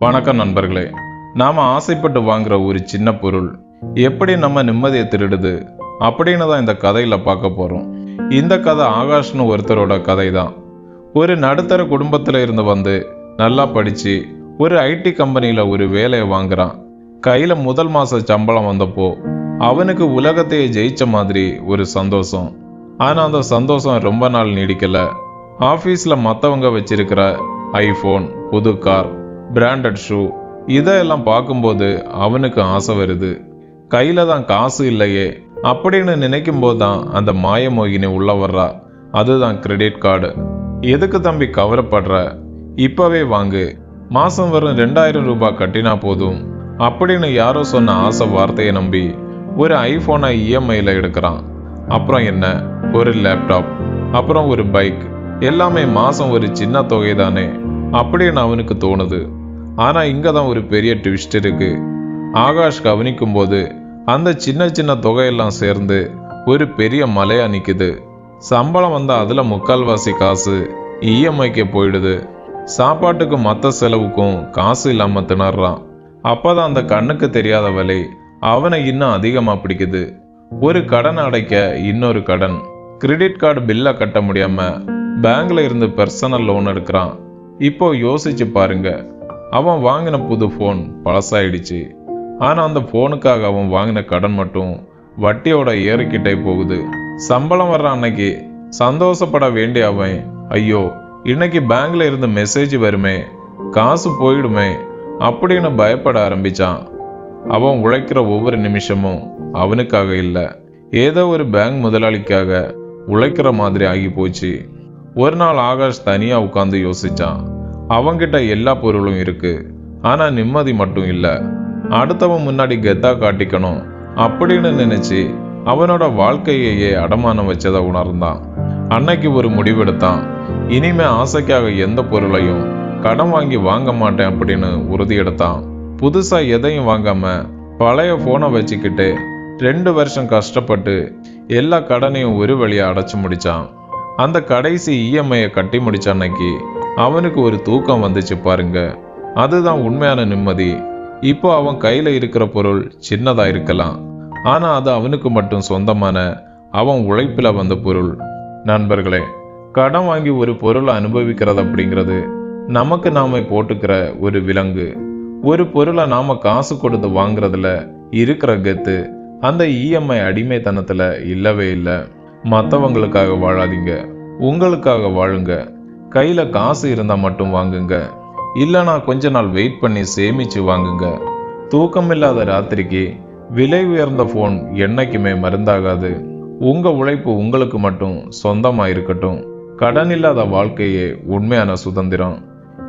வணக்கம் நண்பர்களே நாம் ஆசைப்பட்டு வாங்குற ஒரு சின்ன பொருள் எப்படி நம்ம நிம்மதியை திருடுது அப்படின்னு தான் இந்த கதையில் பார்க்க போகிறோம் இந்த கதை ஆகாஷ்னு ஒருத்தரோட கதை தான் ஒரு நடுத்தர குடும்பத்தில் இருந்து வந்து நல்லா படித்து ஒரு ஐடி கம்பெனியில் ஒரு வேலையை வாங்குறான். கையில் முதல் மாத சம்பளம் வந்தப்போ அவனுக்கு உலகத்தையே ஜெயிச்ச மாதிரி ஒரு சந்தோஷம். ஆனால் அந்த சந்தோஷம் ரொம்ப நாள் நீடிக்கலை. ஆஃபீஸில் மற்றவங்க வச்சிருக்கிற ஐஃபோன் புது கார் பிராண்டட் ஷூ இதெல்லாம் பார்க்கும்போது அவனுக்கு ஆசை வருது. கையில் தான் காசு இல்லையே. அப்படின்னு நினைக்கும் போது தான் அந்த மாயமோகினி உள்ள வர்றா. அதுதான் கிரெடிட் கார்டு எதுக்கு தம்பி கவலைப்படுற? இப்போவே வாங்கு. மாதம் வரும் ரெண்டாயிரம் ரூபாய் கட்டினா போதும். அப்படின்னு யாரோ சொன்ன ஆசை வார்த்தையை நம்பி ஒரு ஐஃபோனை இஎம்ஐயில் எடுக்கிறான். அப்புறம் என்ன? ஒரு லேப்டாப் அப்புறம் ஒரு பைக் எல்லாமே மாதம் ஒரு சின்ன தொகை தானே அப்படின்னு அவனுக்கு தோணுது. ஆனால் இங்கே தான் ஒரு பெரிய ட்விஸ்ட் இருக்குது ஆகாஷ் கவனிக்கும் போது அந்த சின்ன சின்ன தொகையெல்லாம் சேர்ந்து ஒரு பெரிய மலையாக நிற்குது சம்பளம் வந்தால் அதில் முக்கால்வாசி காசு இஎம்ஐக்கு போயிடுது. சாப்பாட்டுக்கு மற்ற செலவுக்கும் காசு இல்லாமல் திணறான். அப்பதான் அந்த கண்ணுக்கு தெரியாத விலை அவனை இன்னும் அதிகமாக பிடிக்குது. ஒரு கடன் அடைக்க இன்னொரு கடன். கிரெடிட் கார்டு பில்லை கட்ட முடியாமல் பேங்க்ல இருந்து பர்சனல் லோன் எடுக்கிறான். இப்போ யோசிச்சு பாருங்கள் அவன் வாங்கின புது ஃபோன் பழசாயிடுச்சு. ஆனால் அந்த ஃபோனுக்காக அவன் வாங்கின கடன் மட்டும் வட்டியோட ஏறிக்கிட்டே போகுது. சம்பளம் வர்ற அன்னைக்கு சந்தோஷப்பட வேண்டிய அவன் ஐயோ இன்னைக்கு பேங்க்ல இருந்து மெசேஜ் வருமே காசு போயிடுமே அப்படின்னு பயப்பட ஆரம்பிச்சான். அவன் உழைக்கிற ஒவ்வொரு நிமிஷமும் அவனுக்காக இல்லை ஏதோ ஒரு பேங்க் முதலாளிக்காக உழைக்கிற மாதிரி ஆகி போச்சு. ஒரு நாள் ஆகாஷ் தனியாக உட்காந்து யோசிச்சான். அவங்கிட்ட எல்லா பொருளும் இருக்கு. ஆனா நிம்மதி மட்டும் இல்ல. அடுத்தவன் முன்னாடி கெத்தா காட்டிக்கணும். அப்படின்னு நினைச்சு அவனோட வாழ்க்கையையே அடமானம் வச்சதை உணர்ந்தான். அன்னைக்கு ஒரு முடிவெடுத்தான். இனிமே ஆசைக்காக எந்த பொருளையும் கடன் வாங்கி வாங்க மாட்டேன் அப்படின்னு உறுதி எடுத்தான் புதுசா எதையும் வாங்காம பழைய போனை வச்சுக்கிட்டு ரெண்டு வருஷம் கஷ்டப்பட்டு எல்லா கடனையும் ஒரு வழியாக அடைச்சி முடிச்சான். அந்த கடைசி இஎம்ஐயை கட்டி முடிச்ச அன்னைக்கு அவனுக்கு ஒரு தூக்கம் வந்துச்சு பாருங்க. அதுதான் உண்மையான நிம்மதி. இப்போ அவன் கையில் இருக்கிற பொருள் சின்னதாக இருக்கலாம். ஆனால் அது அவனுக்கு மட்டும் சொந்தமான அவன் உழைப்பில் வந்த பொருள். நண்பர்களே கடன் வாங்கி ஒரு பொருளை அனுபவிக்கிறது அப்படிங்கிறது நமக்கு நாம போட்டுக்கிற ஒரு விலங்கு. ஒரு பொருளை நாம் காசு கொடுத்து வாங்குறதுல இருக்கிற கெத்து அந்த இஎம்ஐ அடிமைத்தனத்தில் இல்லவே இல்லை. மற்றவங்களுக்காக வாழாதீங்க. உங்களுக்காக வாழுங்க. கையில் காசு இருந்தால் மட்டும் வாங்குங்க. இல்லைனா கொஞ்ச நாள் வெயிட் பண்ணி சேமித்து வாங்குங்க. தூக்கம் இல்லாத ராத்திரிக்கு விலை உயர்ந்த ஃபோன் என்றைக்குமே மருந்தாகாது. உங்கள் உழைப்பு உங்களுக்கு மட்டும் சொந்தமாக இருக்கட்டும். கடன் இல்லாத வாழ்க்கையே உண்மையான சுதந்திரம்.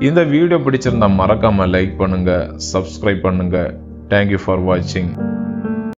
இந்த வீடியோ பிடிச்சிருந்தா மறக்காமல் லைக் பண்ணுங்கள் சப்ஸ்கிரைப் பண்ணுங்கள் தேங்க்யூ ஃபார் வாட்சிங்